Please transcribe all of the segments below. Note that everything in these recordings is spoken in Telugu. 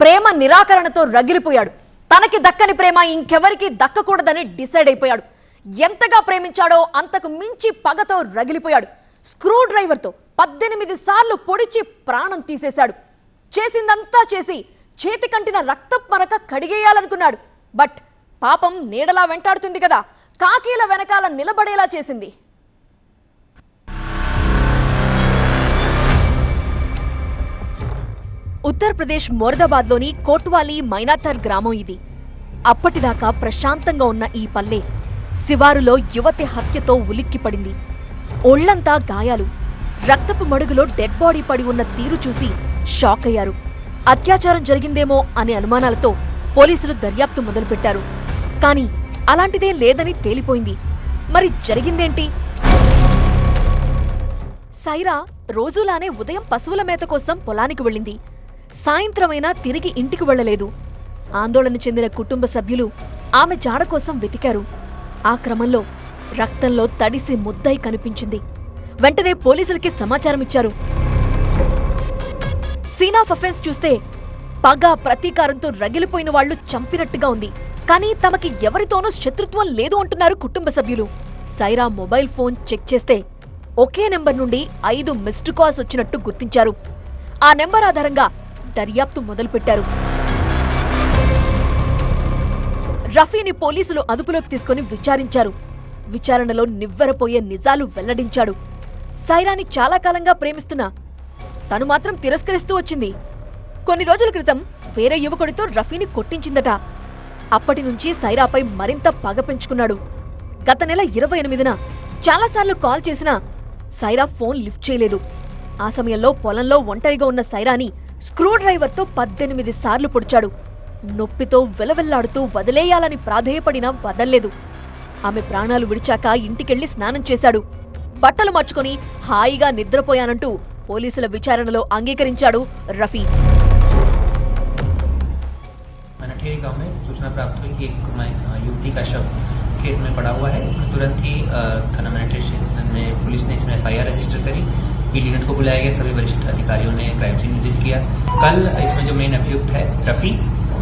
ప్రేమ నిరాకరణతో రగిలిపోయాడు. తనకి దక్కని ప్రేమ ఇంకెవరికి దక్కకూడదని డిసైడ్ అయిపోయాడు. ఎంతగా ప్రేమించాడో అంతకు మించి పగతో రగిలిపోయాడు. స్క్రూ డ్రైవర్తో పద్దెనిమిది సార్లు పొడిచి ప్రాణం తీసేశాడు. చేసిందంతా చేసి చేతి కంటిన రక్తపు మరక కడిగేయాలనుకున్నాడు. బట్ పాపం నీడలా వెంటాడుతుంది కదా. కాకీల వెనకాల నిలబడేలా చేసింది. ఉత్తరప్రదేశ్ మొరదాబాద్లోని కోట్వాలి మైనాథర్ గ్రామం ఇది. అప్పటిదాకా ప్రశాంతంగా ఉన్న ఈ పల్లె శివారులో యువతి హత్యతో ఉలిక్కిపడింది ఒళ్ళంతా గాయాలు. రక్తపు మడుగులో డెడ్ బాడీ పడి ఉన్న తీరు చూసి షాక్ అయ్యారు. అత్యాచారం జరిగిందేమో అనే అనుమానాలతో పోలీసులు దర్యాప్తు మొదలుపెట్టారు. కానీ అలాంటిదే లేదని తేలిపోయింది. మరి జరిగిందేంటి? సైరా రోజులానే ఉదయం పశువుల మేత కోసం పొలానికి వెళ్ళింది. సాయంత్రమైనా తిరిగి ఇంటికి వెళ్ళలేదు. ఆందోళన చెందిన కుటుంబ సభ్యులు ఆమె జాడ కోసం వెతికారు. ఆ క్రమంలో రక్తంలో తడిసి ముద్దై కనిపించింది. వెంటనే పోలీసులకి సమాచారం ఇచ్చారు. సీన్ ఆఫ్ అఫెన్స్ చూస్తే పగ ప్రతీకారంతో రగిలిపోయిన వాళ్ళు చంపినట్టుగా ఉంది. కానీ తమకి ఎవరితోనూ శత్రుత్వం లేదు అంటున్నారు కుటుంబ సభ్యులు. సైరా మొబైల్ ఫోన్ చెక్ చేస్తే ఒకే నెంబర్ నుండి ఐదు మిస్డ్ కాల్స్ వచ్చినట్టు గుర్తించారు. ఆ నెంబర్ ఆధారంగా దర్యాప్తు మొదలుపెట్టారు. రఫీని పోలీసులు అదుపులోకి తీసుకుని విచారించారు. విచారణలో నివ్వెరపోయే నిజాలు వెల్లడించాడు. సైరాని చాలా కాలంగా ప్రేమిస్తున్నా తను మాత్రం తిరస్కరిస్తూ వచ్చింది. కొన్ని రోజుల క్రితం వేరే యువకుడితో రఫీని కొట్టించిందట. అప్పటి నుంచి సైరాపై మరింత పగ పెంచుకున్నాడు. గత నెల ఇరవై ఎనిమిదిన చాలాసార్లు కాల్ చేసినా సైరా ఫోన్ లిఫ్ట్ చేయలేదు. ఆ సమయంలో పొలంలో ఒంటరిగా ఉన్న సైరాని స్క్రూ డ్రైవర్తో పద్దెనిమిది సార్లు పొడిచాడు నొప్పితో వెలవెల్లాడుతూ వదిలేయాలని ప్రాధేయపడినా వదల్లేదు ఆమె ప్రాణాలు విడిచాక ఇంటికెళ్లి స్నానం చేశాడు బట్టలు మార్చుకొని హాయిగా నిద్రపోయానంటూ పోలీసుల విచారణలో అంగీకరించాడు రఫీ मनठेरी गांव में सूचना प्राप्त हुई कि एक मै- अ, युवती का शव खेत में पड़ा हुआ है इसमें तुरंत ही अ, थाना मनठेरी स्टेशन में पुलिस ने इसमें एफआईआर रजिस्टर करी फील्ड यूनिट को बुलाया गया सभी वरिष्ठ अधिकारियों ने क्राइम सीन विजिट किया कल इसमें जो मेन अभियुक्त है रफी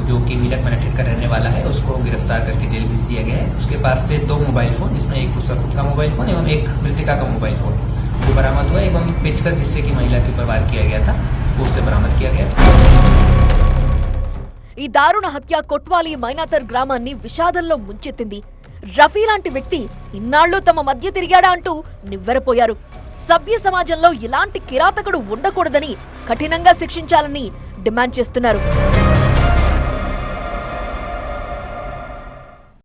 जो कि मीरठ मनठेर का रहने वाला है उसको गिरफ्तार करके जेल भेज दिया गया है उसके पास से दो मोबाइल फोन जिसमें एक उसका खुद का मोबाइल फोन एवं एक मृतिका का मोबाइल फोन वो बरामद हुआ एवं पेचकस जिससे कि महिला के ऊपर वार किया गया था वो उससे बरामद किया गया ఈ దారుణ హత్య కొట్వాలి మైనాతర్ గ్రామాన్ని విషాదంలో ముంచెత్తింది రఫీ లాంటి వ్యక్తి ఇన్నాళ్లు తమ మధ్య తిరిగాడా అంటూ నివ్వెరపోయారు సభ్య సమాజంలో ఇలాంటి కిరాతకుడు ఉండకూడదని కఠినంగా శిక్షించాలని డిమాండ్ చేస్తున్నారు.